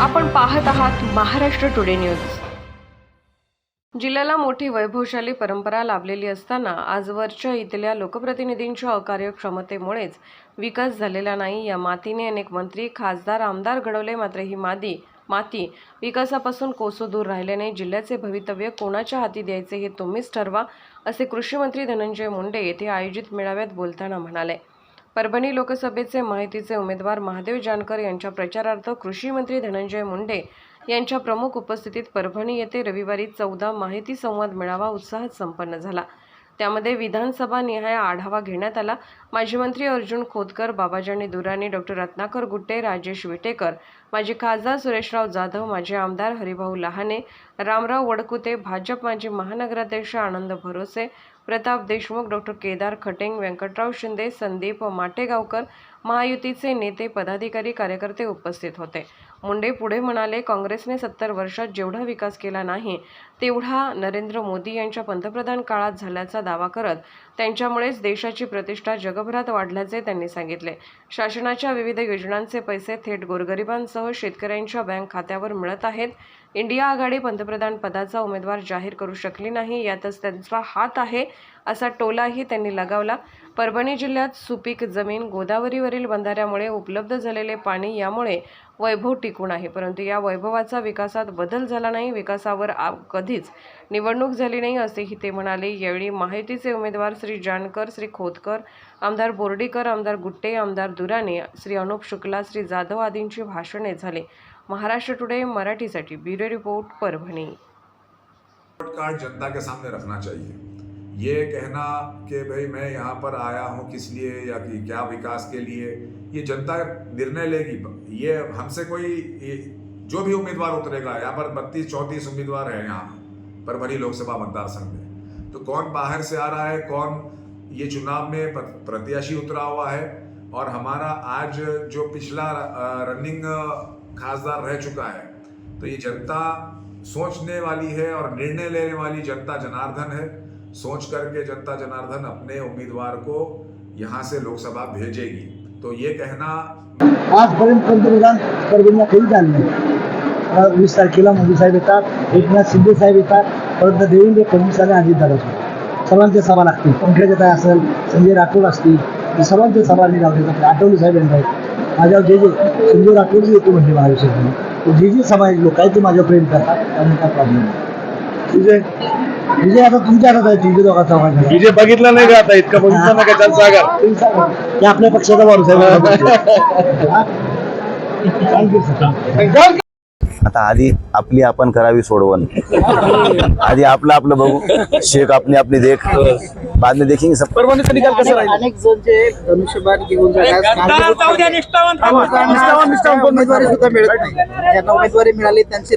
आपण पाहत आहात महाराष्ट्र टुडे न्यूज जिल्ह्याला मोठी वैभवशाली परंपरा लाभलेली असताना आजवरच्या इथल्या लोकप्रतिनिधींच्या अकार्यक्षमतेमुळेच विकास झालेला नाही. या मातीने अनेक मंत्री खासदार आमदार घडवले. मात्र ही मादी माती विकासापासून कोसो दूर राहिल्याने जिल्ह्याचे भवितव्य कोणाच्या हाती द्यायचे हे तुम्हीच ठरवा असे कृषी मंत्री धनंजय मुंडे येथे आयोजित मेळाव्यात बोलताना म्हणाले. परभणी लोकसभेचे माहितीचे उमेदवार महादेव जानकर यांच्या प्रचारार्थ कृषी मंत्री धनंजय मुंडे यांच्या प्रमुख उपस्थितीत परभणी येथे रविवारी चौदा माहिती संवाद मेळावा उत्साहात संपन्न झाला. त्यामध्ये विधानसभा निहाय आढावा घेण्यात आला. माजी मंत्री अर्जुन खोतकर बाबाजानी दुराणी डॉक्टर रत्नाकर गुट्टे राजेश विटेकर माजी खासदार सुरेशराव जाधव माजी आमदार हरिभाऊ लहाने रामराव वडकुते भाजप माजी महानगराध्यक्ष आनंद भरोसे प्रताप देशमुख डॉक्टर केदार खटेंग व्यंकटराव शिंदे संदीप माटेगावकर महायुतीचे नेते पदाधिकारी कार्यकर्ते उपस्थित होते. मुंडे पुढे म्हणाले काँग्रेसने सत्तर वर्षात जेवढा विकास केला नाही तेवढा नरेंद्र मोदी यांच्या पंतप्रधान काळात झाल्याचा दावा करत त्यांच्यामुळेच देशाची प्रतिष्ठा जगभरात वाढल्याचे त्यांनी सांगितले. शासनाच्या विविध योजनांचे पैसे थेट गोरगरिबांसह शेतकऱ्यांच्या बँक खात्यावर मिळत आहेत. इंडिया आघाडी पंतप्रधान पदाचा उमेदवार जाहीर करू शकली नाही यातच त्यांचा हात आहे. असा टोलाही त्यांनी लगावला. परभणी जिल्ह्यात सुपीक जमीन गोदावरीवरील बंधाऱ्यामुळे उपलब्ध झालेले पाणी यामुळे वैभव टिकून आहे. परंतु या वैभवाचा विकासात बदल झाला नाही. विकासावर आ- कधीच निवडणूक झाली नाही असेही ते म्हणाले. यावेळी माहितीचे उमेदवार श्री जानकर श्री खोतकर आमदार बोर्डीकर आमदार गुट्टे आमदार दुराणे श्री अनुप शुक्ला श्री जाधव आदींची भाषणे झाली. महाराष्ट्र टुडे मराठीसाठी ब्युरो रिपोर्ट परभणी. जनता के सामने रखना चाहिए? ये कहना कि भाई मैं यहाँ पर आया हूँ किस लिए या कि क्या विकास के लिए, ये जनता निर्णय लेगी। ये हमसे कोई जो भी उम्मीदवार उतरेगा, यहाँ पर बत्तीस, चौंतीस उम्मीदवार हैं यहाँ परभरी लोकसभा मतदार संघ में। तो कौन बाहर से आ रहा है, कौन ये चुनाव में प्रत्याशी उतरा हुआ है, और हमारा आज जो पिछला रनिंग खासदार रह चुका है तो ये जनता सोचने वाली है और निर्णय लेने वाली जनता जनार्दन है। सोच करके जनता जनार्दन अपने उम्मीदवार को यहाँ से लोकसभा भेजेगी। तो ये कहना आजपर्यंत पंतप्रधान परभणीला नाही. वीस तारखेला मोदी साहेब येतात एकनाथ शिंदे साहेब येतात परत देवेंद्र फडणवीस आणि अजितदादा सर्वांच्या सभा लागतील. पंकजाताई असेल संजय राठोड असतील सर्वांच्या सभा मी लावते आठवले साहेब आहेत. माझ्यावर जे जे संजय राठोड येतो म्हणजे तो जे जे समाज लोक आहेत ते माझ्यावर प्रेम करतात त्यामुळे काय प्रॉब्लेम विजय आता तुमच्या हातात आहे तुमच्या दोघा चौघांच्या विजय बघितला नाही का आता इतका बघितला नाही का त्यांचा आगार तुम्ही सांगा. हे आपल्या पक्षाचा माणूस आहे थँक्यू सर आता आधी आपली आपण करावी सोडवण आधी आपलं आपलं बघू शेख आपली आपली देख बाद में देखेंगे सब परभणीचा निकाल कसा राहील अनेक जण जे धनुष्यबाण घेऊन निष्ठावान- निष्ठावान कोण उमेदवारी सुद्धा मिळत नाही ज्यांना उमेदवारी मिळाली त्यांची